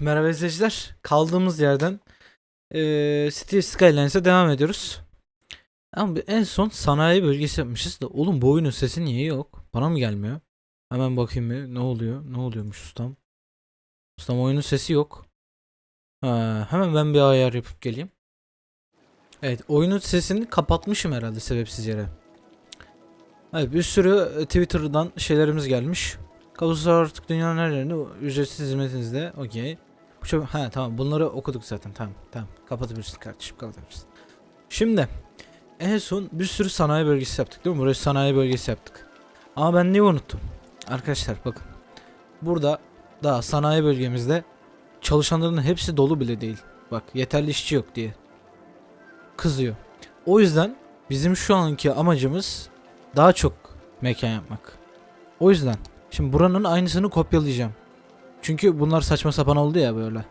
Merhaba izleyiciler. Kaldığımız yerden eee City Skylines'e devam ediyoruz. Ama en son sanayi bölgesi yapmışız da oğlum bu oyunun sesi niye yok? Bana mı gelmiyor? Hemen bakayım bir ne oluyor? Ne oluyormuş ustam? Ustam oyunun sesi yok. Ha, hemen ben bir ayar yapıp geleyim. Evet oyunun sesini kapatmışım herhalde sebepsiz yere. Evet bir sürü e, Twitter'dan şeylerimiz gelmiş. Kabuslar artık dünyanın her yerinde ücretsiz hizmetinizde. Okey. Bu çok... Ha tamam bunları okuduk zaten. Tamam tamam. Kapatabilirsin kardeşim kapatabilirsin. Şimdi en son bir sürü sanayi bölgesi yaptık değil mi? Burası sanayi bölgesi yaptık. Ama ben neyi unuttum? Arkadaşlar bakın. Burada daha sanayi bölgemizde çalışanların hepsi dolu bile değil. Bak yeterli işçi yok diye. Kızıyor. O yüzden bizim şu anki amacımız daha çok mekan yapmak. O yüzden şimdi buranın aynısını kopyalayacağım. Çünkü bunlar saçma sapan oldu ya böyle.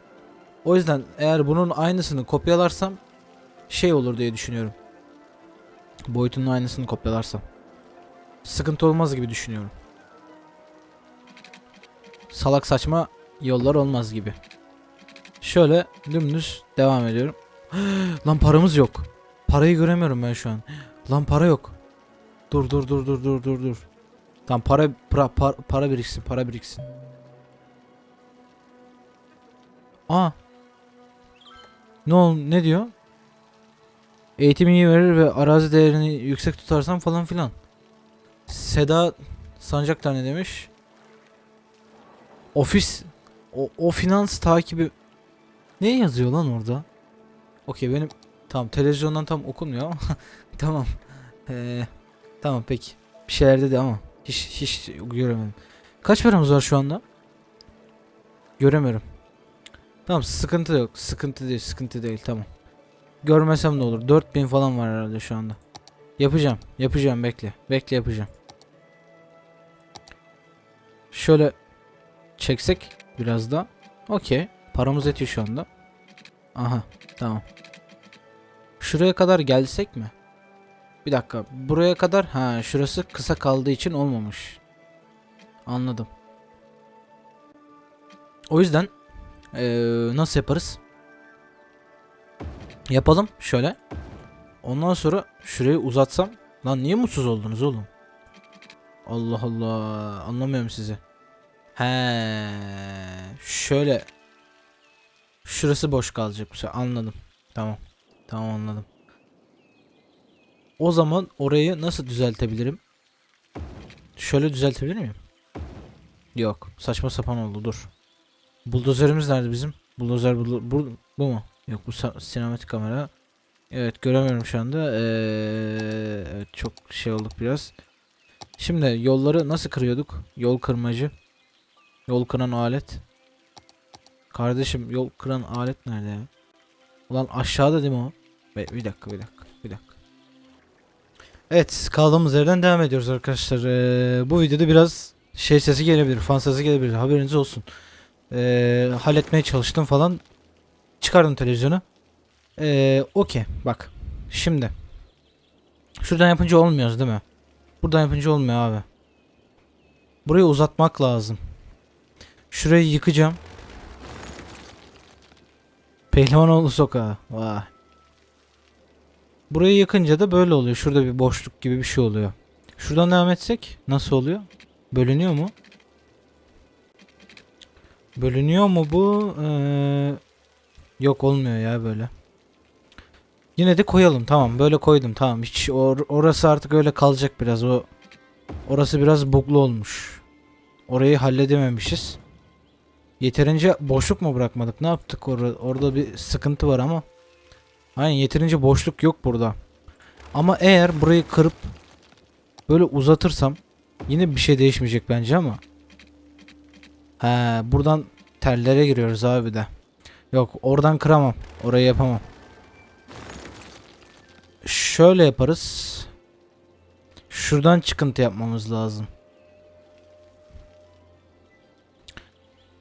O yüzden eğer bunun aynısını kopyalarsam şey olur diye düşünüyorum. Boyutunun aynısını kopyalarsam. Sıkıntı olmaz gibi düşünüyorum. Salak saçma yollar olmaz gibi. Şöyle dümdüz devam ediyorum. Lan paramız yok. Parayı göremiyorum ben şu an. Lan para yok. Dur dur dur dur dur dur dur. Para para, para, para biriksin para biriksin. Aa. Ne ol ne diyor? Eğitim iyi verir ve arazi değerini yüksek tutarsan falan filan. Seda Sancaktar ne demiş? Ofis o, o finans takibi ne yazıyor lan orada? Okey benim tamam televizyondan tam okunmuyor ama tamam. Ee, tamam peki. Bir şeyler dedi ama hiç hiç göremedim. Kaç paramız var şu anda? Göremiyorum. Tamam sıkıntı yok. Sıkıntı değil, sıkıntı değil. Tamam. Görmesem ne olur? 4000 falan var herhalde şu anda. Yapacağım. Yapacağım bekle. Bekle yapacağım. Şöyle çeksek biraz da. Okey. Paramız yetiyor şu anda. Aha. Tamam. Şuraya kadar gelsek mi? Bir dakika. Buraya kadar ha şurası kısa kaldığı için olmamış. Anladım. O yüzden eee, nasıl yaparız? Yapalım şöyle. Ondan sonra şurayı uzatsam. Lan niye mutsuz oldunuz oğlum? Allah Allah. Anlamıyorum sizi. He, şöyle. Şurası boş kalacak. Anladım. Tamam. Tamam anladım. O zaman orayı nasıl düzeltebilirim? Şöyle düzeltebilir miyim? Yok. Saçma sapan oldu. Dur. Buldozerimiz nerede bizim? Buldozer bu, bu, bu mu? Yok bu sinematik kamera. Evet göremiyorum şu anda. Ee, evet çok şey olduk biraz. Şimdi yolları nasıl kırıyorduk? Yol kırmacı. Yol kıran alet. Kardeşim yol kıran alet nerede ya? Ulan aşağıda değil mi o? Be- bir dakika bir dakika bir dakika. Evet kaldığımız yerden devam ediyoruz arkadaşlar. Ee, bu videoda biraz şey sesi gelebilir, fan sesi gelebilir. Haberiniz olsun. Ee, halletmeye çalıştım falan. Çıkardım televizyonu. Ee, Okey bak. Şimdi. Şuradan yapınca olmuyoruz değil mi? Buradan yapınca olmuyor abi. Burayı uzatmak lazım. Şurayı yıkacağım. Pehlivanoğlu sokağı. Vay. Burayı yıkınca da böyle oluyor. Şurada bir boşluk gibi bir şey oluyor. Şuradan devam etsek nasıl oluyor? Bölünüyor mu? Bölünüyor mu bu? Ee, yok olmuyor ya böyle. Yine de koyalım. Tamam böyle koydum. Tamam. Hiç or- orası artık öyle kalacak biraz. O orası biraz buglu olmuş. Orayı halledememişiz. Yeterince boşluk mu bırakmadık? Ne yaptık orada? Orada bir sıkıntı var ama. Aynen yeterince boşluk yok burada. Ama eğer burayı kırıp böyle uzatırsam yine bir şey değişmeyecek bence ama. He, buradan tellere giriyoruz abi de. Yok oradan kıramam. Orayı yapamam. Şöyle yaparız. Şuradan çıkıntı yapmamız lazım.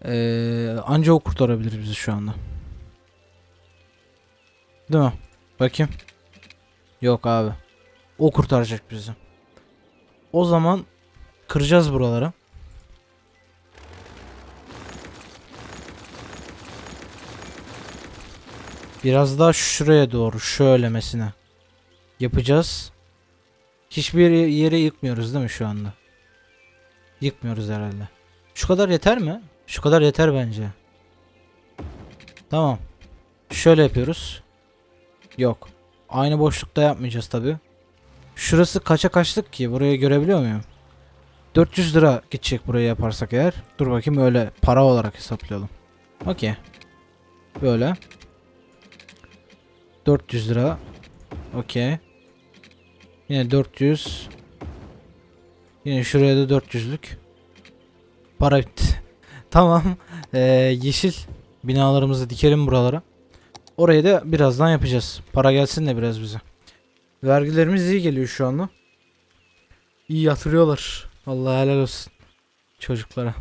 Ee, anca o kurtarabilir bizi şu anda. Değil mi? Bakayım. Yok abi. O kurtaracak bizi. O zaman kıracağız buraları. Biraz daha şuraya doğru şöylemesine yapacağız. Hiçbir yere yıkmıyoruz değil mi şu anda? Yıkmıyoruz herhalde. Şu kadar yeter mi? Şu kadar yeter bence. Tamam. Şöyle yapıyoruz. Yok. Aynı boşlukta yapmayacağız tabi. Şurası kaça kaçlık ki? Burayı görebiliyor muyum? 400 lira gidecek burayı yaparsak eğer. Dur bakayım öyle para olarak hesaplayalım. Okey. Böyle. 400 lira. Okey. Yine 400. Yine şuraya da 400'lük. Para bitti. tamam. Ee, yeşil binalarımızı dikelim buralara. Orayı da birazdan yapacağız. Para gelsin de biraz bize. Vergilerimiz iyi geliyor şu anda. İyi yatırıyorlar. Vallahi helal olsun çocuklara.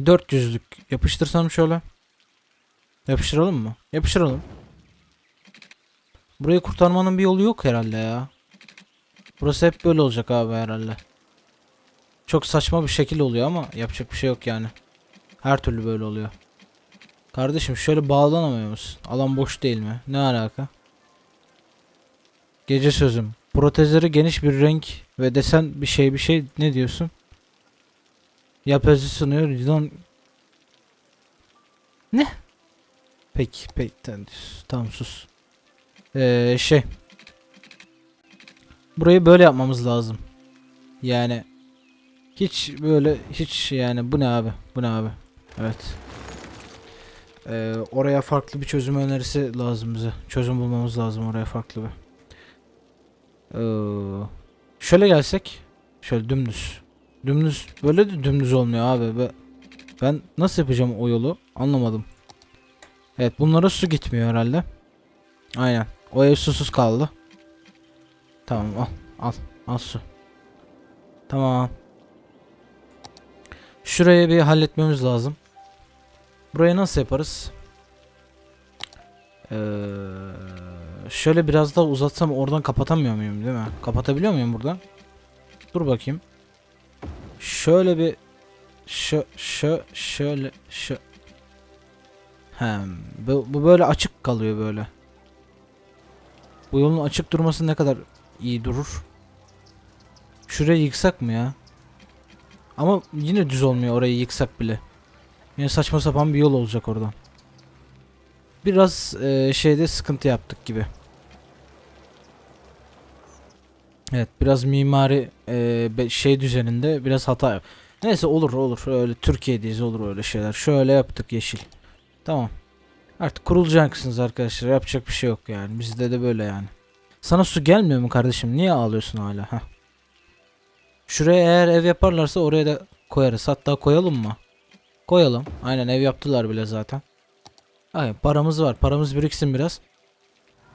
400'lük yapıştırsam şöyle. Yapıştıralım mı? Yapıştıralım. Burayı kurtarmanın bir yolu yok herhalde ya. Burası hep böyle olacak abi herhalde. Çok saçma bir şekil oluyor ama yapacak bir şey yok yani. Her türlü böyle oluyor. Kardeşim şöyle bağlanamıyor musun? Alan boş değil mi? Ne alaka? Gece sözüm. Protezleri geniş bir renk ve desen bir şey bir şey ne diyorsun? Yapıcı sunuyor. Yılan... Ne? Peki peki tamam sus. Ee, şey. Burayı böyle yapmamız lazım. Yani hiç böyle hiç yani bu ne abi? Bu ne abi? Evet. Ee, oraya farklı bir çözüm önerisi lazım bize. Çözüm bulmamız lazım oraya farklı bir. Ee, şöyle gelsek. Şöyle dümdüz. Dümdüz. Böyle de dümdüz olmuyor abi. Be- Ben nasıl yapacağım o yolu? Anlamadım. Evet bunlara su gitmiyor herhalde. Aynen. O ev susuz kaldı. Tamam al. Al. Al su. Tamam. Şurayı bir halletmemiz lazım. Burayı nasıl yaparız? Ee, şöyle biraz daha uzatsam oradan kapatamıyor muyum değil mi? Kapatabiliyor muyum buradan? Dur bakayım. Şöyle bir şu şu şöyle şu Hem bu, bu böyle açık kalıyor böyle. Bu yolun açık durması ne kadar iyi durur. Şurayı yıksak mı ya? Ama yine düz olmuyor orayı yıksak bile. Yine saçma sapan bir yol olacak oradan. Biraz e, şeyde sıkıntı yaptık gibi. Evet biraz mimari e, şey düzeninde biraz hata Neyse olur olur öyle Türkiye'deyiz olur öyle şeyler. Şöyle yaptık yeşil. Tamam. Artık kurulacaksınız arkadaşlar yapacak bir şey yok yani bizde de böyle yani. Sana su gelmiyor mu kardeşim niye ağlıyorsun hala? Heh. Şuraya eğer ev yaparlarsa oraya da koyarız hatta koyalım mı? Koyalım. Aynen ev yaptılar bile zaten. Aynen paramız var. Paramız biriksin biraz.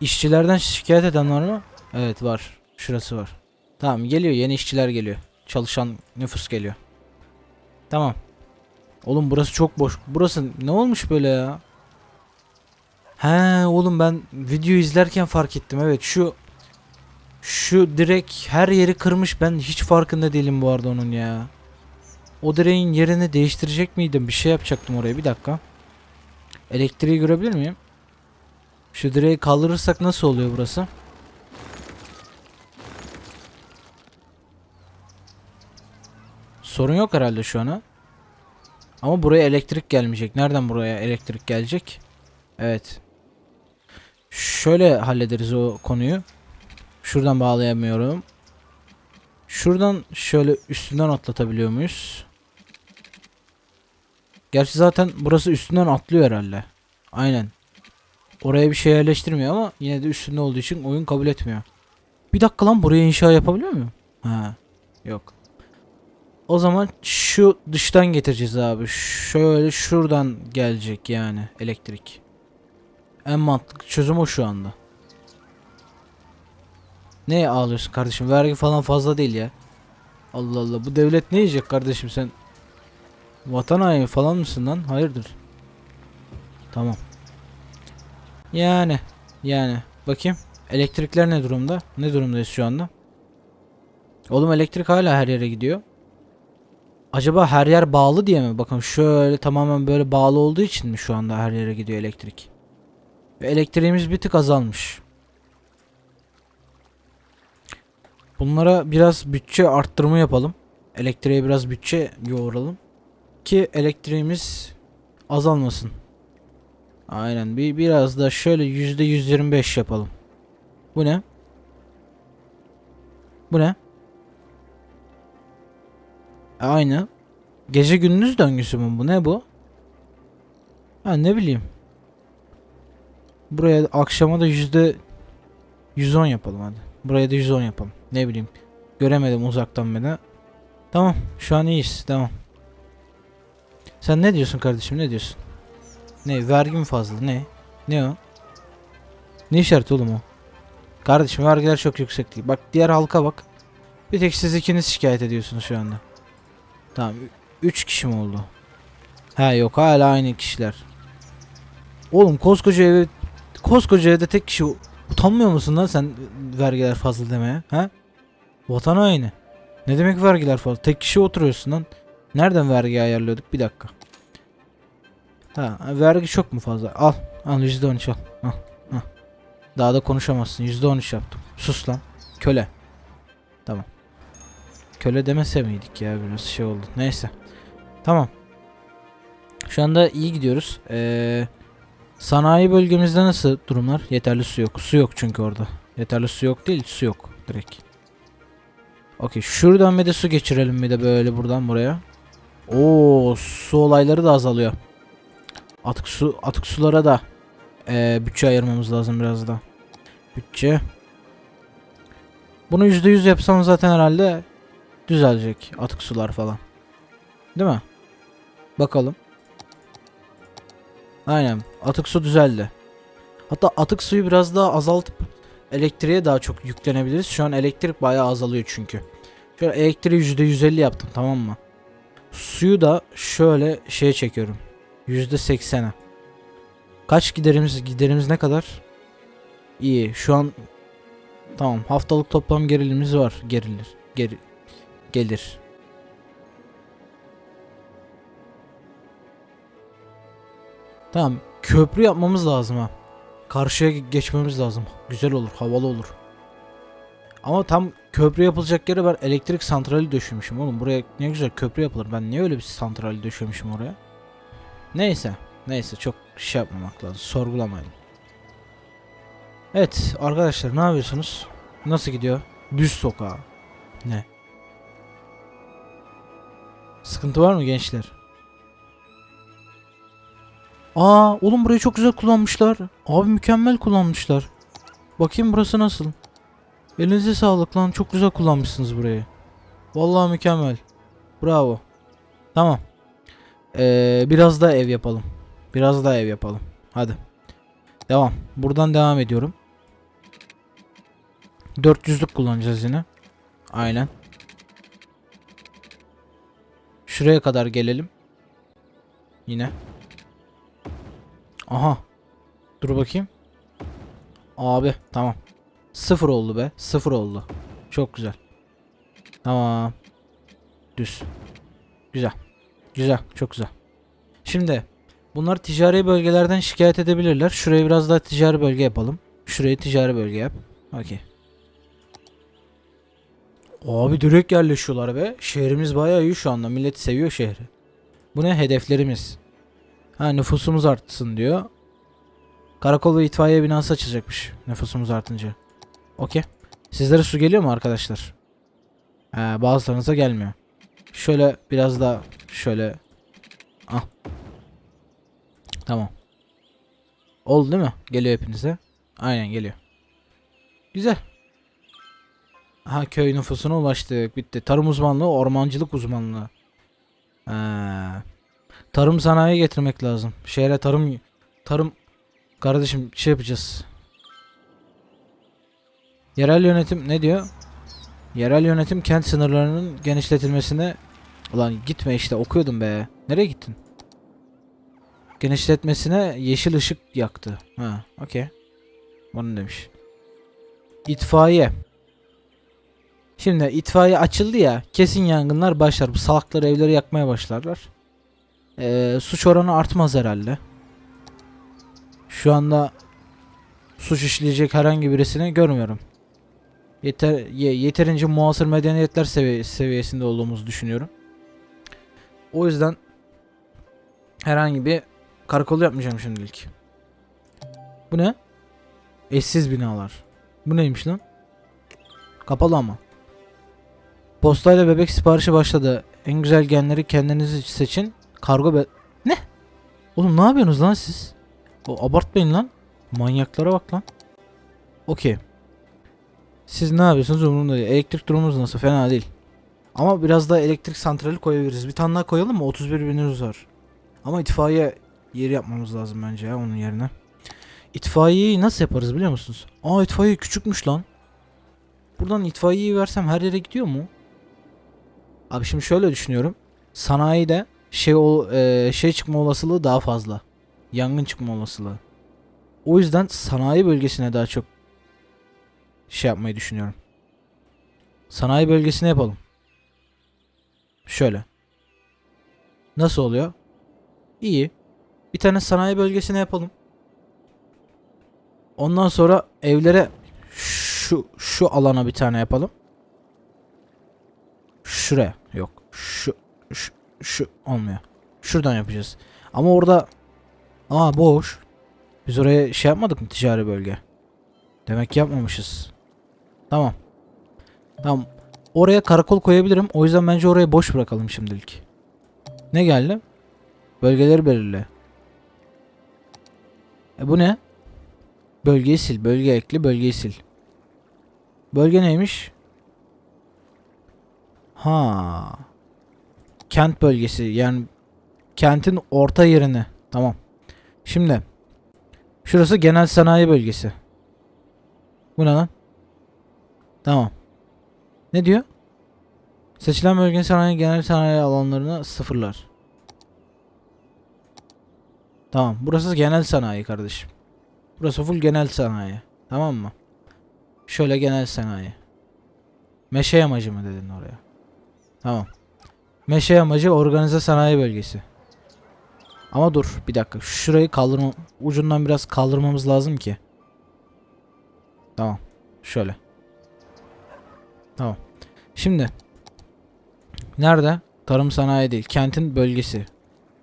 İşçilerden şikayet eden var mı? Evet var. Şurası var. Tamam geliyor. Yeni işçiler geliyor. Çalışan nüfus geliyor. Tamam. Oğlum burası çok boş. Burası ne olmuş böyle ya? He oğlum ben video izlerken fark ettim. Evet şu şu direk her yeri kırmış. Ben hiç farkında değilim bu arada onun ya. O direğin yerini değiştirecek miydim? Bir şey yapacaktım oraya. Bir dakika. Elektriği görebilir miyim? Şu direği kaldırırsak nasıl oluyor burası? Sorun yok herhalde şu ana. Ama buraya elektrik gelmeyecek. Nereden buraya elektrik gelecek? Evet. Şöyle hallederiz o konuyu. Şuradan bağlayamıyorum. Şuradan şöyle üstünden atlatabiliyor muyuz? Gerçi zaten burası üstünden atlıyor herhalde. Aynen. Oraya bir şey yerleştirmiyor ama yine de üstünde olduğu için oyun kabul etmiyor. Bir dakika lan buraya inşa yapabiliyor muyum? Ha. Yok. O zaman şu dıştan getireceğiz abi. Şöyle şuradan gelecek yani elektrik. En mantıklı çözüm o şu anda. Ne ağlıyorsun kardeşim? Vergi falan fazla değil ya. Allah Allah bu devlet ne yiyecek kardeşim sen? Vatan haini falan mısın lan? Hayırdır? Tamam. Yani yani bakayım elektrikler ne durumda? Ne durumdayız şu anda? Oğlum elektrik hala her yere gidiyor. Acaba her yer bağlı diye mi? Bakın şöyle tamamen böyle bağlı olduğu için mi şu anda her yere gidiyor elektrik? Ve elektriğimiz bir tık azalmış. Bunlara biraz bütçe arttırma yapalım. Elektriğe biraz bütçe yoğuralım. Ki elektriğimiz azalmasın. Aynen bir biraz da şöyle yüzde 125 yapalım. Bu ne? Bu ne? Aynı. Gece gündüz döngüsü mü bu? Ne bu? Ha ne bileyim. Buraya akşama da yüzde 110 yapalım hadi. Buraya da 110 yapalım. Ne bileyim. Göremedim uzaktan beni. Tamam. Şu an iyiyiz. Tamam. Sen ne diyorsun kardeşim? Ne diyorsun? Ne? Vergi mi fazla? Ne? Ne o? Ne işareti oğlum o? Kardeşim vergiler çok yüksek değil. Bak diğer halka bak. Bir tek siz ikiniz şikayet ediyorsunuz şu anda. Tamam. 3 kişi mi oldu? Ha yok hala aynı kişiler. Oğlum koskoca evi koskoca evde tek kişi utanmıyor musun lan sen vergiler fazla demeye? Ha? Vatan haini. Ne demek vergiler fazla? Tek kişi oturuyorsun lan. Nereden vergi ayarlıyorduk? Bir dakika. Ha, vergi çok mu fazla? Al. Al %13 al. Al. al. Daha da konuşamazsın. %13 yaptım. Sus lan. Köle. Tamam. Köle demese miydik ya biraz şey oldu. Neyse. Tamam. Şu anda iyi gidiyoruz. Ee, sanayi bölgemizde nasıl durumlar? Yeterli su yok. Su yok çünkü orada. Yeterli su yok değil, su yok direkt. Okey, şuradan bir de su geçirelim bir de böyle buradan buraya. Oo, su olayları da azalıyor. Atık su atık sulara da ee, bütçe ayırmamız lazım biraz da. Bütçe. Bunu %100 yapsam zaten herhalde düzelecek atık sular falan. Değil mi? Bakalım. Aynen. Atık su düzeldi. Hatta atık suyu biraz daha azaltıp elektriğe daha çok yüklenebiliriz. Şu an elektrik bayağı azalıyor çünkü. Şöyle elektriği %150 yaptım tamam mı? Suyu da şöyle şeye çekiyorum. %80'e. Kaç giderimiz giderimiz ne kadar? İyi. Şu an tamam. Haftalık toplam gerilimimiz var. Gerilir. Geri gelir. Tamam. Köprü yapmamız lazım ha. Karşıya geçmemiz lazım. Güzel olur, havalı olur. Ama tam köprü yapılacak yere ben elektrik santrali döşemişim oğlum. Buraya ne güzel köprü yapılır. Ben niye öyle bir santrali döşemişim oraya? Neyse. Neyse çok şey yapmamak lazım. Sorgulamayın. Evet arkadaşlar ne yapıyorsunuz? Nasıl gidiyor? Düz sokağa. Ne? Sıkıntı var mı gençler? Aa oğlum burayı çok güzel kullanmışlar. Abi mükemmel kullanmışlar. Bakayım burası nasıl? Elinize sağlık lan çok güzel kullanmışsınız burayı. Vallahi mükemmel. Bravo. Tamam. Ee, biraz daha ev yapalım. Biraz daha ev yapalım. Hadi. Devam. Buradan devam ediyorum. 400'lük kullanacağız yine. Aynen. Şuraya kadar gelelim. Yine. Aha. Dur bakayım. Abi tamam. Sıfır oldu be. Sıfır oldu. Çok güzel. Tamam. Düz. Güzel. Güzel. Çok güzel. Şimdi bunlar ticari bölgelerden şikayet edebilirler. Şurayı biraz daha ticari bölge yapalım. Şurayı ticari bölge yap. Okey. Abi direkt yerleşiyorlar be. Şehrimiz bayağı iyi şu anda. Millet seviyor şehri. Bu ne? Hedeflerimiz. Ha nüfusumuz artsın diyor. Karakol ve itfaiye binası açılacakmış nüfusumuz artınca. Okey. Sizlere su geliyor mu arkadaşlar? He, bazılarınıza gelmiyor. Şöyle biraz daha şöyle. Ah. Tamam. Oldu değil mi? Geliyor hepinize. Aynen geliyor. Güzel. Ha köy nüfusuna ulaştık. Bitti. Tarım uzmanlığı, ormancılık uzmanlığı. Ha. Tarım sanayi getirmek lazım. Şehre tarım tarım kardeşim şey yapacağız. Yerel yönetim ne diyor? Yerel yönetim kent sınırlarının genişletilmesine Ulan gitme işte okuyordum be. Nereye gittin? Genişletmesine yeşil ışık yaktı. Ha, okey. Bunu demiş. İtfaiye. Şimdi itfaiye açıldı ya. Kesin yangınlar başlar. Bu salaklar evleri yakmaya başlarlar. Ee, suç oranı artmaz herhalde. Şu anda suç işleyecek herhangi birisini görmüyorum. Yeter ye- yeterince muasır medeniyetler sevi- seviyesinde olduğumuzu düşünüyorum. O yüzden herhangi bir karakol yapmayacağım şimdilik. Bu ne? Eşsiz binalar. Bu neymiş lan? Kapalı ama. Postayla bebek siparişi başladı. En güzel genleri kendiniz seçin. Kargo be... Ne? Oğlum ne yapıyorsunuz lan siz? O abartmayın lan. Manyaklara bak lan. Okey. Siz ne yapıyorsunuz umurumda değil. Elektrik durumunuz nasıl? Fena değil. Ama biraz daha elektrik santrali koyabiliriz. Bir tane daha koyalım mı? 31 binimiz var. Ama itfaiye yeri yapmamız lazım bence ya onun yerine. İtfaiyeyi nasıl yaparız biliyor musunuz? Aa itfaiye küçükmüş lan. Buradan itfaiyeyi versem her yere gidiyor mu? Abi şimdi şöyle düşünüyorum. Sanayide şey ol, e, şey çıkma olasılığı daha fazla. Yangın çıkma olasılığı. O yüzden sanayi bölgesine daha çok şey yapmayı düşünüyorum. Sanayi bölgesine yapalım. Şöyle. Nasıl oluyor? İyi. Bir tane sanayi bölgesine yapalım. Ondan sonra evlere şu şu alana bir tane yapalım. Şuraya yok. Şu şu şu olmuyor. Şuradan yapacağız. Ama orada aa boş. Biz oraya şey yapmadık mı ticari bölge? Demek ki yapmamışız. Tamam. Tamam. Oraya karakol koyabilirim. O yüzden bence orayı boş bırakalım şimdilik. Ne geldi? Bölgeleri belirle. E bu ne? Bölgeyi sil. Bölge ekli. Bölgeyi sil. Bölge neymiş? Ha. Kent bölgesi. Yani kentin orta yerini. Tamam. Şimdi. Şurası genel sanayi bölgesi. Bu ne lan? Tamam. Ne diyor? Seçilen bölgenin sanayi genel sanayi alanlarını sıfırlar. Tamam. Burası genel sanayi kardeşim. Burası full genel sanayi. Tamam mı? Şöyle genel sanayi. Meşe yamacı mı dedin oraya? Tamam. Meşe yamacı organize sanayi bölgesi. Ama dur bir dakika. Şurayı kaldırma ucundan biraz kaldırmamız lazım ki. Tamam. Şöyle. Tamam. Şimdi nerede? Tarım sanayi değil. Kentin bölgesi.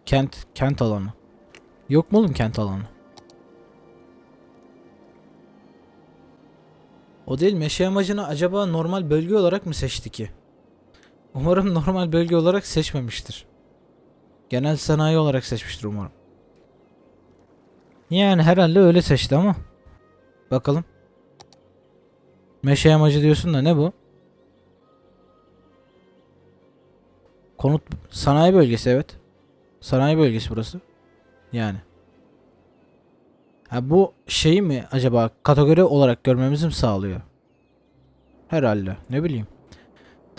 Kent kent alanı. Yok mu oğlum kent alanı? O değil meşe amacını acaba normal bölge olarak mı seçti ki? Umarım normal bölge olarak seçmemiştir. Genel sanayi olarak seçmiştir umarım. Yani herhalde öyle seçti ama. Bakalım. Meşe amacı diyorsun da ne bu? Konut sanayi bölgesi evet. Sanayi bölgesi burası. Yani. Ha bu şeyi mi acaba kategori olarak görmemizi mi sağlıyor? Herhalde. Ne bileyim.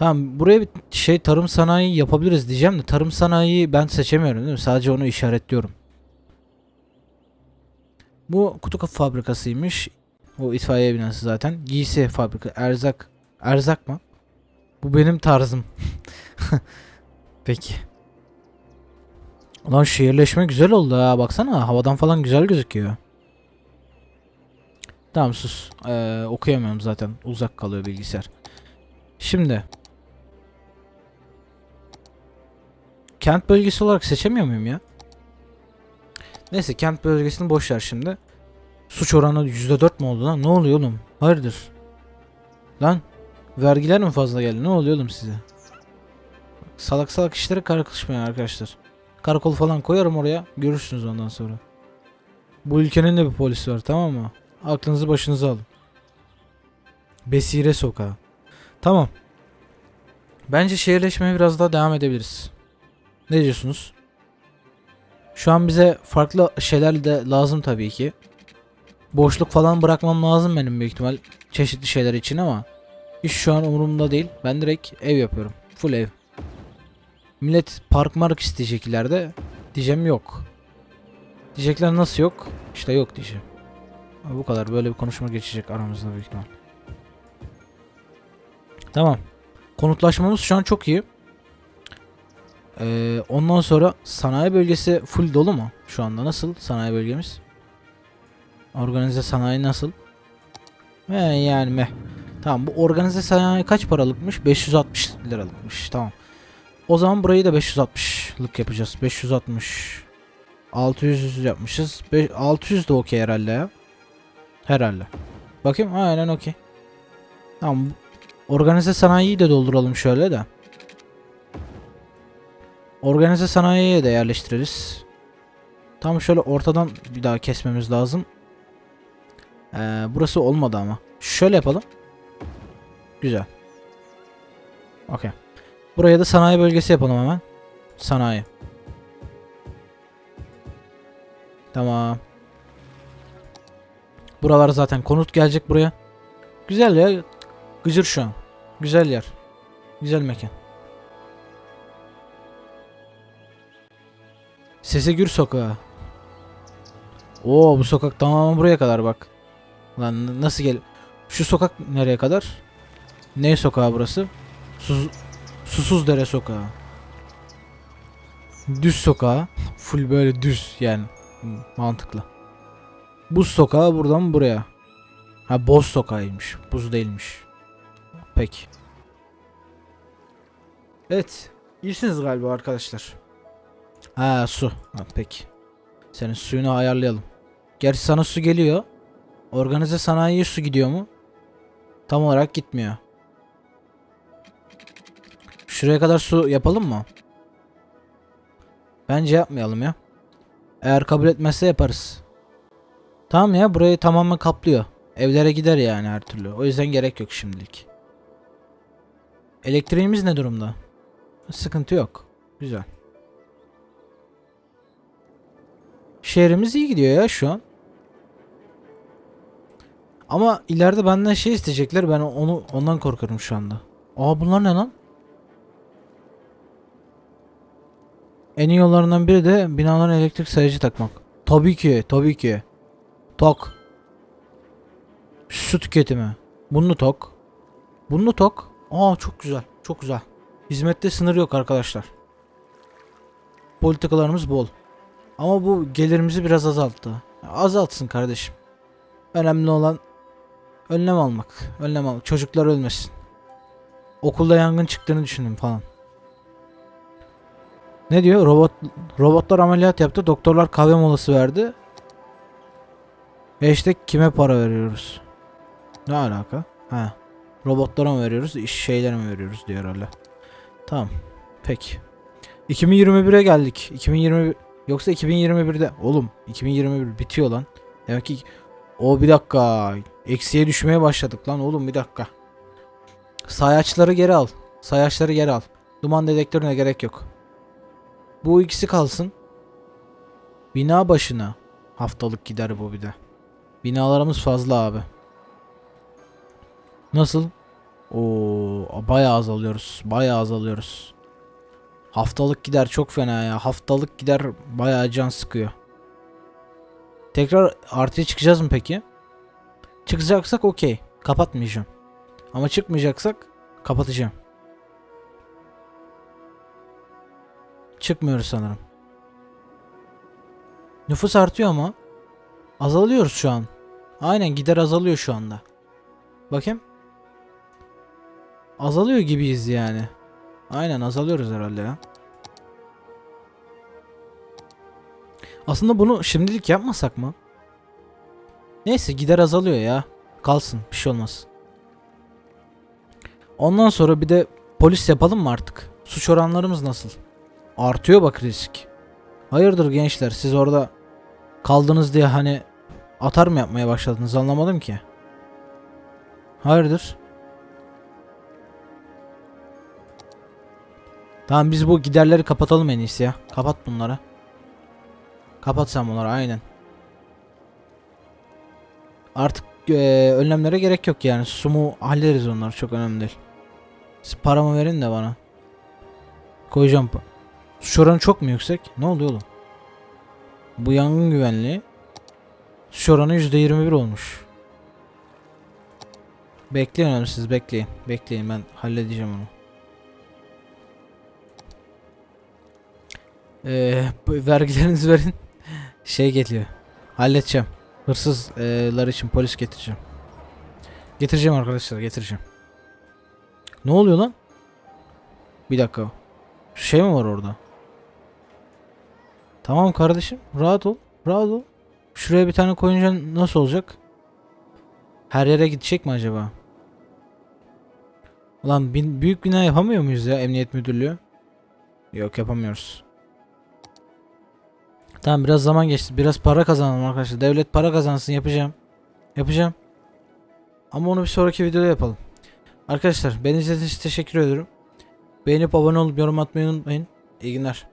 Tamam buraya bir şey tarım sanayi yapabiliriz diyeceğim de tarım sanayiyi ben seçemiyorum değil mi? Sadece onu işaretliyorum. Bu kutu fabrikasıymış. O itfaiye binası zaten. Giysi fabrika. Erzak. Erzak mı? Bu benim tarzım. Peki. Ulan şehirleşme güzel oldu ha. Baksana havadan falan güzel gözüküyor. Tamam sus. Ee, okuyamıyorum zaten. Uzak kalıyor bilgisayar. Şimdi. Kent bölgesi olarak seçemiyor muyum ya? Neyse kent bölgesini boş ver şimdi. Suç oranı %4 mu oldu lan? Ne oluyor oğlum? Hayırdır? Lan vergiler mi fazla geldi? Ne oluyor oğlum size? Salak salak işlere karışmayın arkadaşlar. Karakol falan koyarım oraya. Görürsünüz ondan sonra. Bu ülkenin de bir polisi var tamam mı? Aklınızı başınıza alın. Besire sokağı. Tamam. Bence şehirleşmeye biraz daha devam edebiliriz. Ne diyorsunuz? Şu an bize farklı şeyler de lazım tabii ki. Boşluk falan bırakmam lazım benim büyük ihtimal çeşitli şeyler için ama iş şu an umurumda değil. Ben direkt ev yapıyorum. Full ev. Millet park mark isteyecek ileride. Diyeceğim yok. Diyecekler nasıl yok? İşte yok diyeceğim. Ha, Bu kadar böyle bir konuşma geçecek aramızda büyük ihtimal. Tamam. Konutlaşmamız şu an çok iyi. Ee, ondan sonra sanayi bölgesi full dolu mu? Şu anda nasıl sanayi bölgemiz? Organize sanayi nasıl? He yani meh. Tamam bu organize sanayi kaç paralıkmış? 560 liralıkmış. Tamam. O zaman burayı da 560'lık yapacağız. 560. 600 yapmışız. Be 600 de okey herhalde ya. Herhalde. Bakayım aynen okey. Tamam. Organize sanayiyi de dolduralım şöyle de. Organize sanayiye de yerleştiririz. Tam şöyle ortadan bir daha kesmemiz lazım. Ee, burası olmadı ama. Şöyle yapalım. Güzel. Okey. Buraya da sanayi bölgesi yapalım hemen. Sanayi. Tamam. Buralar zaten konut gelecek buraya. Güzel ya. Gıcır şu an. Güzel yer. Güzel mekan. Sese Gür Sokağı. Oo bu sokak tamamen buraya kadar bak. Lan nasıl gel? Şu sokak nereye kadar? Ne sokağı burası? Sus Susuz Dere Sokağı. Düz sokağı. Full böyle düz yani. Mantıklı. Buz sokağı buradan buraya. Ha boz sokağıymış. Buz değilmiş. Peki. Evet. İyisiniz galiba arkadaşlar. Ha su. Ha, peki. Senin suyunu ayarlayalım. Gerçi sana su geliyor. Organize sanayiye su gidiyor mu? Tam olarak gitmiyor. Şuraya kadar su yapalım mı? Bence yapmayalım ya. Eğer kabul etmezse yaparız. Tamam ya burayı tamamen kaplıyor. Evlere gider yani her türlü. O yüzden gerek yok şimdilik. Elektriğimiz ne durumda? Sıkıntı yok. Güzel. Şehrimiz iyi gidiyor ya şu an. Ama ileride benden şey isteyecekler. Ben onu ondan korkarım şu anda. Aa bunlar ne lan? En iyi yollarından biri de binalara elektrik sayıcı takmak. Tabii ki, tabii ki. Tok. Su tüketimi. Bunu tok. Bunu tok. Aa çok güzel, çok güzel. Hizmette sınır yok arkadaşlar. Politikalarımız bol. Ama bu gelirimizi biraz azalttı. Azaltsın kardeşim. Önemli olan önlem almak. Önlem almak. Çocuklar ölmesin. Okulda yangın çıktığını düşündüm falan. Ne diyor? Robot robotlar ameliyat yaptı. Doktorlar kahve molası verdi. Hashtag kime para veriyoruz? Ne alaka? Ha. Robotlara mı veriyoruz? iş şeylere mi veriyoruz diyor herhalde. Tamam. Peki. 2021'e geldik. 2021 yoksa 2021'de oğlum 2021 bitiyor lan. Demek ki o bir dakika eksiye düşmeye başladık lan oğlum bir dakika. Sayaçları geri al. Sayaçları geri al. Duman dedektörüne gerek yok. Bu ikisi kalsın. Bina başına haftalık gider bu bir de. Binalarımız fazla abi. Nasıl? Oo, bayağı azalıyoruz. Bayağı azalıyoruz. Haftalık gider çok fena ya. Haftalık gider bayağı can sıkıyor. Tekrar artıya çıkacağız mı peki? Çıkacaksak okey. Kapatmayacağım. Ama çıkmayacaksak kapatacağım. Çıkmıyoruz sanırım. Nüfus artıyor ama. Azalıyoruz şu an. Aynen gider azalıyor şu anda. Bakayım. Azalıyor gibiyiz yani. Aynen azalıyoruz herhalde ya. Aslında bunu şimdilik yapmasak mı? Neyse gider azalıyor ya. Kalsın bir şey olmaz. Ondan sonra bir de polis yapalım mı artık? Suç oranlarımız nasıl? Artıyor bak risk. Hayırdır gençler siz orada kaldınız diye hani atar mı yapmaya başladınız anlamadım ki. Hayırdır? Tamam biz bu giderleri kapatalım en iyisi ya. Kapat bunları. Kapat sen bunları aynen. Artık eee, önlemlere gerek yok yani. Sumu hallederiz onları çok önemli değil. Siz paramı verin de bana. Koyacağım. Suç oranı çok mu yüksek? Ne oluyor oğlum? Bu yangın güvenliği. Suç oranı %21 olmuş. Bekleyin oğlum siz bekleyin. Bekleyin ben halledeceğim onu. Ee, vergilerinizi verin. Şey geliyor. Halledeceğim. Hırsızlar için polis getireceğim. Getireceğim arkadaşlar getireceğim. Ne oluyor lan? Bir dakika. Şey mi var orada? Tamam kardeşim rahat ol. Rahat ol. Şuraya bir tane koyunca nasıl olacak? Her yere gidecek mi acaba? Ulan bin- büyük bina yapamıyor muyuz ya emniyet müdürlüğü? Yok yapamıyoruz. Tamam biraz zaman geçti. Biraz para kazanalım arkadaşlar. Devlet para kazansın yapacağım. Yapacağım. Ama onu bir sonraki videoda yapalım. Arkadaşlar beni izlediğiniz için teşekkür ediyorum. Beğenip abone olup yorum atmayı unutmayın. İyi günler.